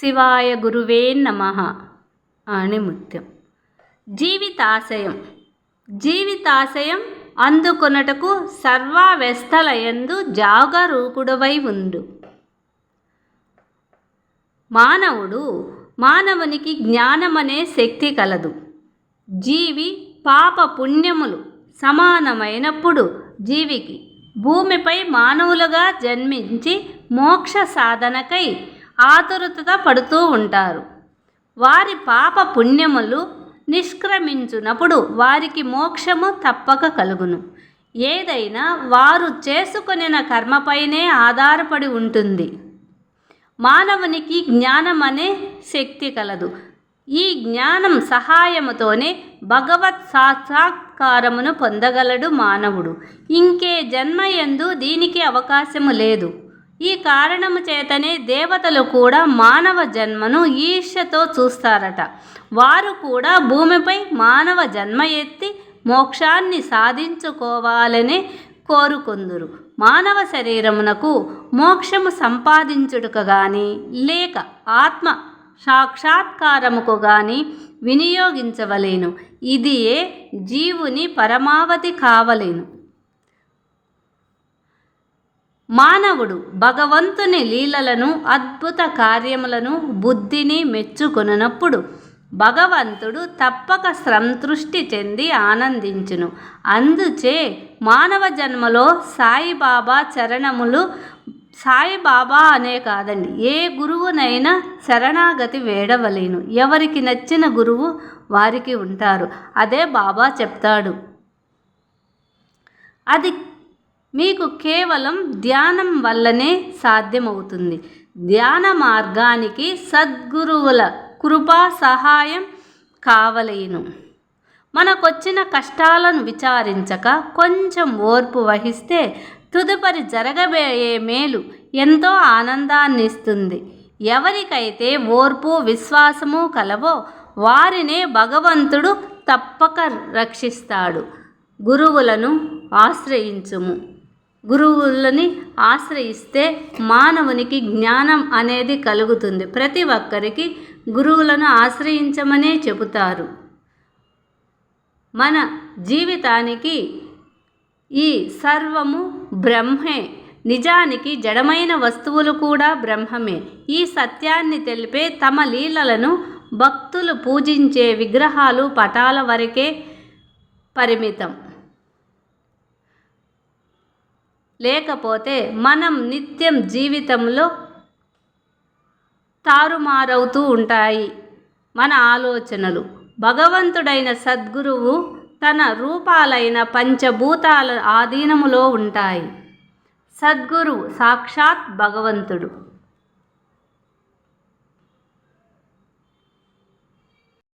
శివాయ గురువే నమ అని ముత్యం. జీవితాశయం. జీవితాశయం అందుకొనుటకు సర్వావ్యస్థలయందు జాగరూకుడవై ఉండు. మానవుడు మానవునికి జ్ఞానమనే శక్తి కలదు. జీవి పాప పుణ్యములు సమానమైనప్పుడు జీవికి భూమిపై మానవులుగా జన్మించి మోక్ష సాధనకై ఆతురత పడుతూ ఉంటారు. వారి పాప పుణ్యములు నిష్క్రమించునప్పుడు వారికి మోక్షము తప్పక కలుగును. ఏదైనా వారు చేసుకొనిన కర్మపైనే ఆధారపడి ఉంటుంది. మానవునికి జ్ఞానం అనే శక్తి కలదు. ఈ జ్ఞానం సహాయముతోనే భగవత్ సాక్షాత్కారమును పొందగలడు మానవుడు. ఇంకే జన్మయందు దీనికి అవకాశము లేదు. ఈ కారణము చేతనే దేవతలు కూడా మానవ జన్మను ఈర్ష్యతో చూస్తారట. వారు కూడా భూమిపై మానవ జన్మ ఎత్తి మోక్షాన్ని సాధించుకోవాలనే కోరుకుందురు. మానవ శరీరమునకు మోక్షము సంపాదించుటకు గాని లేక ఆత్మ సాక్షాత్కారముకు గాని వినియోగించవలేను. ఇదియే జీవుని పరమావధి కావలేను. మానవుడు భగవంతుని లీలలను అద్భుత కార్యములను బుద్ధిని మెచ్చుకొనప్పుడు భగవంతుడు తప్పక సంతృష్టి చెంది ఆనందించును. అందుచే మానవ జన్మలో సాయిబాబా చరణములు సాయిబాబా అనే కాదండి ఏ గురువునైనా శరణాగతి వేడవలేను. ఎవరికి నచ్చిన గురువు వారికి ఉంటారు. అదే బాబా చెప్తాడు. అది మీకు కేవలం ధ్యానం వల్లనే సాధ్యమవుతుంది. ధ్యాన మార్గానికి సద్గురువుల కృపా సహాయం కావలేను. మనకొచ్చిన కష్టాలను విచారించక కొంచెం ఓర్పు వహిస్తే తుదుపరి జరగబోయే మేలు ఎంతో ఆనందాన్ని ఇస్తుంది ఎవరికైతే ఓర్పు విశ్వాసము కలవో వారినే భగవంతుడు తప్పక రక్షిస్తాడు. గురువులను ఆశ్రయించుము. గురువులని ఆశ్రయిస్తే మానవునికి జ్ఞానం అనేది కలుగుతుంది. ప్రతి ఒక్కరికి గురువులను ఆశ్రయించమనే చెబుతారు. మన జీవితానికి ఈ సర్వము బ్రహ్మే. నిజానికి జడమైన వస్తువులు కూడా బ్రహ్మమే. ఈ సత్యాన్ని తెలిపే తమ లీలలను భక్తులు పూజించే విగ్రహాలు పటాల వరకే పరిమితం. లేకపోతే మనం నిత్యం జీవితంలో తారుమారవుతూ ఉంటాయి. మన ఆలోచనలు. భగవంతుడైన సద్గురువు తన రూపాలైన పంచభూతాల ఆధీనములో ఉంటాయి. సద్గురువు సాక్షాత్ భగవంతుడు.